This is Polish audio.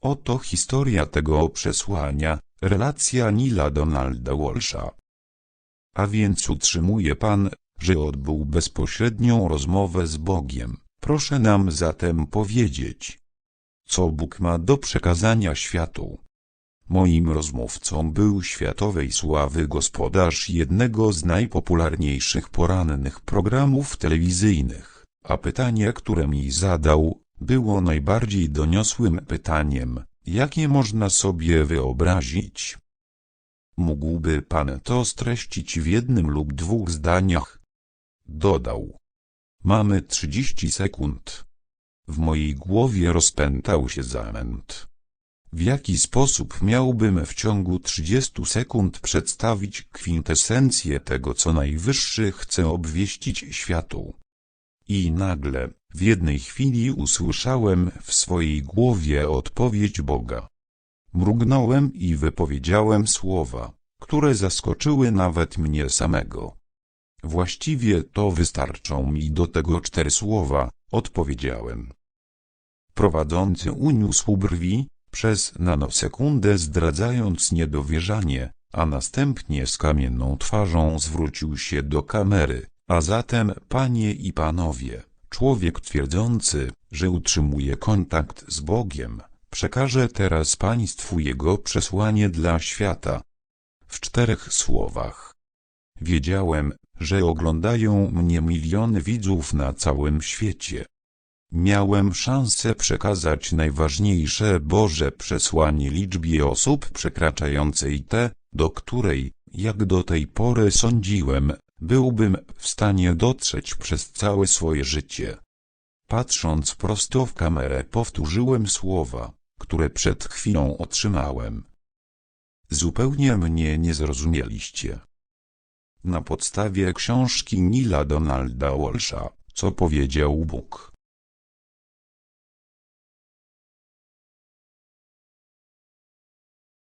Oto historia tego przesłania, relacja Nila Donalda Walsha. A więc utrzymuje Pan, że odbył bezpośrednią rozmowę z Bogiem. Proszę nam zatem powiedzieć, co Bóg ma do przekazania światu. Moim rozmówcą był światowej sławy gospodarz jednego z najpopularniejszych porannych programów telewizyjnych, a pytanie, które mi zadał, było najbardziej doniosłym pytaniem, jakie można sobie wyobrazić. Mógłby pan to streścić w jednym lub dwóch zdaniach? Dodał. Mamy trzydzieści sekund. W mojej głowie rozpętał się zamęt. W jaki sposób miałbym w ciągu 30 sekund przedstawić kwintesencję tego, co Najwyższy chce obwieścić światu? I nagle, w jednej chwili usłyszałem w swojej głowie odpowiedź Boga. Mrugnąłem i wypowiedziałem słowa, które zaskoczyły nawet mnie samego. Właściwie to wystarczą mi do tego cztery słowa, odpowiedziałem. Prowadzący uniósł brwi, przez nanosekundę zdradzając niedowierzanie, a następnie z kamienną twarzą zwrócił się do kamery, a zatem panie i panowie, człowiek twierdzący, że utrzymuje kontakt z Bogiem, przekaże teraz państwu jego przesłanie dla świata. W czterech słowach. Wiedziałem, że oglądają mnie miliony widzów na całym świecie. Miałem szansę przekazać najważniejsze Boże przesłanie liczbie osób przekraczającej te, do której, jak do tej pory sądziłem, byłbym w stanie dotrzeć przez całe swoje życie. Patrząc prosto w kamerę powtórzyłem słowa, które przed chwilą otrzymałem. Zupełnie mnie nie zrozumieliście. Na podstawie książki Nila Donalda Walsha, co powiedział Bóg,